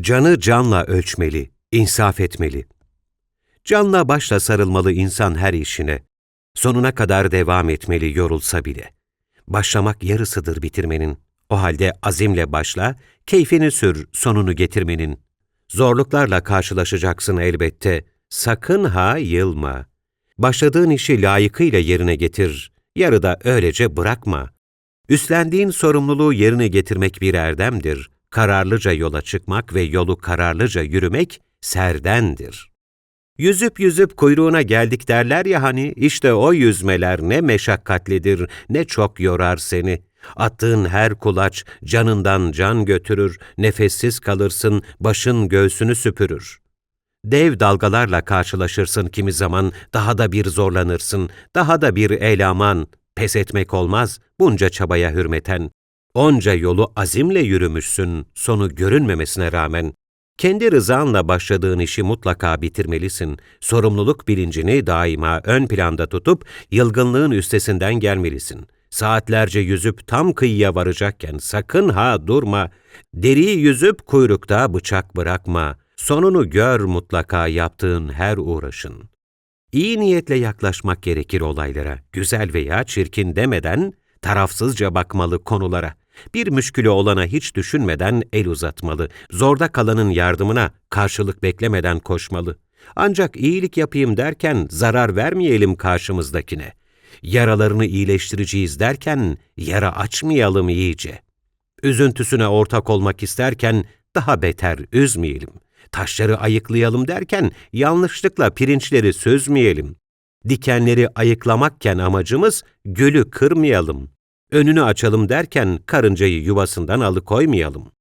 Canı canla ölçmeli, insaf etmeli. Canla başla sarılmalı insan her işine. Sonuna kadar devam etmeli yorulsa bile. Başlamak yarısıdır bitirmenin. O halde azimle başla, keyfini sür sonunu getirmenin. Zorluklarla karşılaşacaksın elbette. Sakın ha yılma. Başladığın işi layıkıyla yerine getir. Yarıda öylece bırakma. Üstlendiğin sorumluluğu yerine getirmek bir erdemdir. Kararlıca yola çıkmak ve yolu kararlıca yürümek serdendir. Yüzüp yüzüp kuyruğuna geldik derler ya hani, işte o yüzmeler ne meşakkatlidir, ne çok yorar seni. Attığın her kulaç canından can götürür, nefessiz kalırsın, başın göğsünü süpürür. Dev dalgalarla karşılaşırsın kimi zaman, daha da bir zorlanırsın, daha da bir eylaman, pes etmek olmaz, bunca çabaya hürmeten. Onca yolu azimle yürümüşsün, sonu görünmemesine rağmen. Kendi rızanla başladığın işi mutlaka bitirmelisin. Sorumluluk bilincini daima ön planda tutup yılgınlığın üstesinden gelmelisin. Saatlerce yüzüp tam kıyıya varacakken sakın ha durma. Deriyi yüzüp kuyrukta bıçak bırakma. Sonunu gör mutlaka yaptığın her uğraşın. İyi niyetle yaklaşmak gerekir olaylara. Güzel veya çirkin demeden tarafsızca bakmalı konulara. Bir müşkülü olana hiç düşünmeden el uzatmalı. Zorda kalanın yardımına karşılık beklemeden koşmalı. Ancak iyilik yapayım derken zarar vermeyelim karşımızdakine. Yaralarını iyileştireceğiz derken yara açmayalım iyice. Üzüntüsüne ortak olmak isterken daha beter üzmeyelim. Taşları ayıklayalım derken yanlışlıkla pirinçleri süzmeyelim. Dikenleri ayıklamakken amacımız gülü kırmayalım. Önünü açalım derken karıncayı yuvasından alıkoymayalım.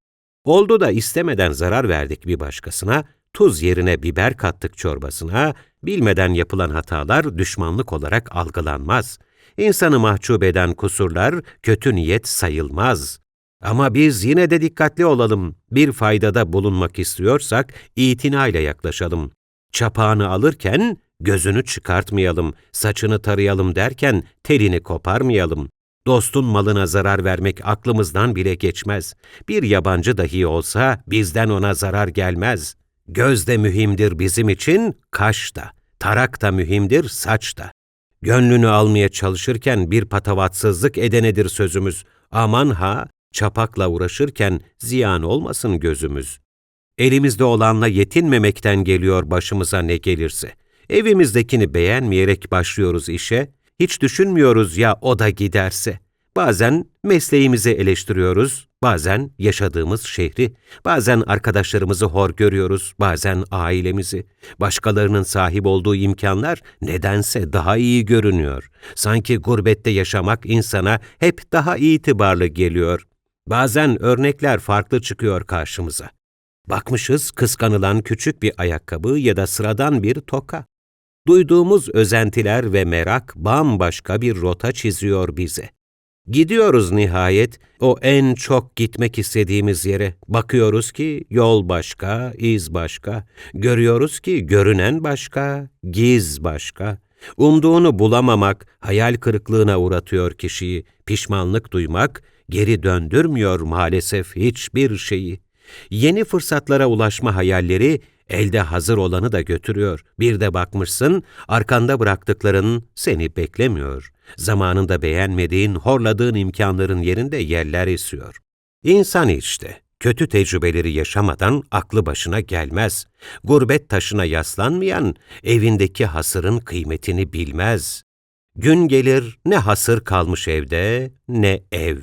Oldu da istemeden zarar verdik bir başkasına, tuz yerine biber kattık çorbasına, bilmeden yapılan hatalar düşmanlık olarak algılanmaz. İnsanı mahcup eden kusurlar kötü niyet sayılmaz. Ama biz yine de dikkatli olalım. Bir faydada bulunmak istiyorsak itinayla yaklaşalım. Çapağını alırken gözünü çıkartmayalım, saçını tarayalım derken telini koparmayalım. Dostun malına zarar vermek aklımızdan bile geçmez. Bir yabancı dahi olsa bizden ona zarar gelmez. Göz de mühimdir bizim için, kaş da. Tarak da mühimdir, saç da. Gönlünü almaya çalışırken bir patavatsızlık edenedir sözümüz. Aman ha, çapakla uğraşırken ziyan olmasın gözümüz. Elimizde olanla yetinmemekten geliyor başımıza ne gelirse. Evimizdekini beğenmeyerek başlıyoruz işe, hiç düşünmüyoruz ya o da giderse. Bazen mesleğimizi eleştiriyoruz, bazen yaşadığımız şehri, bazen arkadaşlarımızı hor görüyoruz, bazen ailemizi. Başkalarının sahip olduğu imkanlar nedense daha iyi görünüyor. Sanki gurbette yaşamak insana hep daha itibarlı geliyor. Bazen örnekler farklı çıkıyor karşımıza. Bakmışız kıskanılan küçük bir ayakkabı ya da sıradan bir toka. Duyduğumuz özentiler ve merak bambaşka bir rota çiziyor bize. Gidiyoruz nihayet o en çok gitmek istediğimiz yere. Bakıyoruz ki yol başka, iz başka. Görüyoruz ki görünen başka, giz başka. Umduğunu bulamamak hayal kırıklığına uğratıyor kişiyi. Pişmanlık duymak geri döndürmüyor maalesef hiçbir şeyi. Yeni fırsatlara ulaşma hayalleri elde hazır olanı da götürüyor. Bir de bakmışsın, arkanda bıraktıkların seni beklemiyor. Zamanında beğenmediğin, horladığın imkanların yerinde yerler esiyor. İnsan işte, kötü tecrübeleri yaşamadan aklı başına gelmez. Gurbet taşına yaslanmayan, evindeki hasırın kıymetini bilmez. Gün gelir ne hasır kalmış evde, ne ev.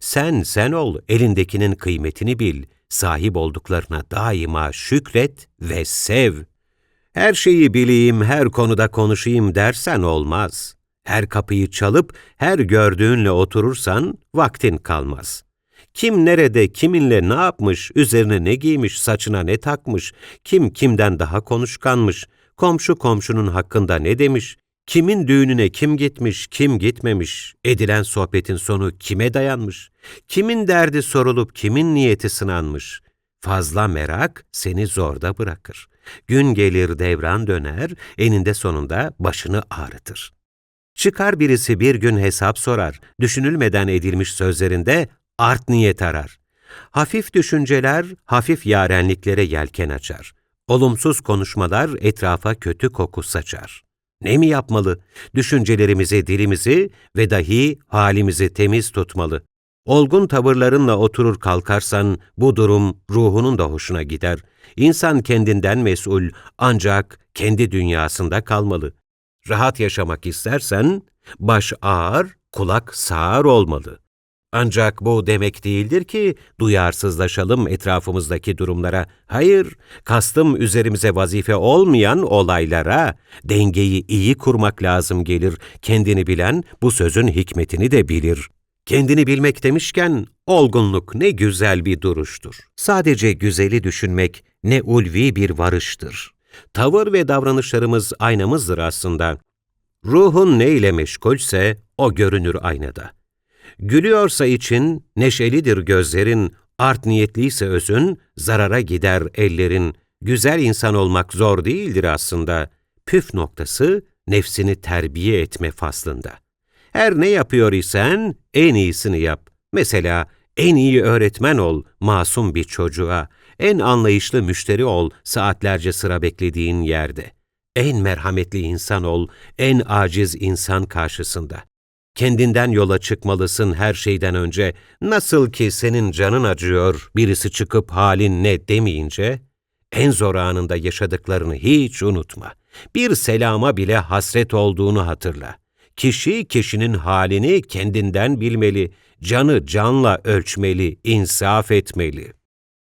Sen sen ol, elindekinin kıymetini bil, sahip olduklarına daima şükret ve sev. Her şeyi bileyim, her konuda konuşayım dersen olmaz. Her kapıyı çalıp her gördüğünle oturursan vaktin kalmaz. Kim nerede, kiminle ne yapmış, üzerine ne giymiş, saçına ne takmış, kim kimden daha konuşkanmış, komşu komşunun hakkında ne demiş, Kimin düğününe kim gitmiş, kim gitmemiş, edilen sohbetin sonu kime dayanmış, kimin derdi sorulup kimin niyeti sınanmış. Fazla merak seni zorda bırakır. Gün gelir devran döner, eninde sonunda başını ağrıtır. Çıkar birisi bir gün hesap sorar, düşünülmeden edilmiş sözlerinde art niyet arar. Hafif düşünceler, hafif yarenliklere yelken açar. Olumsuz konuşmalar etrafa kötü koku saçar. Ne mi yapmalı? Düşüncelerimizi, dilimizi ve dahi halimizi temiz tutmalı. Olgun tavırlarınla oturur kalkarsan bu durum ruhunun da hoşuna gider. İnsan kendinden mesul ancak kendi dünyasında kalmalı. Rahat yaşamak istersen baş ağır, kulak sağır olmalı. Ancak bu demek değildir ki duyarsızlaşalım etrafımızdaki durumlara. Hayır, kastım üzerimize vazife olmayan olaylara dengeyi iyi kurmak lazım gelir. Kendini bilen bu sözün hikmetini de bilir. Kendini bilmek demişken olgunluk ne güzel bir duruştur. Sadece güzeli düşünmek ne ulvi bir varıştır. Tavır ve davranışlarımız aynamızdır aslında. Ruhun ne ile meşgulse o görünür aynada. Gülüyorsa için, neşelidir gözlerin, art niyetliyse özün, zarara gider ellerin. Güzel insan olmak zor değildir aslında. Püf noktası, nefsini terbiye etme faslında. Her ne yapıyor isen en iyisini yap. Mesela en iyi öğretmen ol masum bir çocuğa. En anlayışlı müşteri ol saatlerce sıra beklediğin yerde. En merhametli insan ol en aciz insan karşısında. Kendinden yola çıkmalısın her şeyden önce. Nasıl ki senin canın acıyor, birisi çıkıp halin ne demeyince, en zor anında yaşadıklarını hiç unutma. Bir selama bile hasret olduğunu hatırla. Kişi kişinin halini kendinden bilmeli, canı canla ölçmeli, insaf etmeli.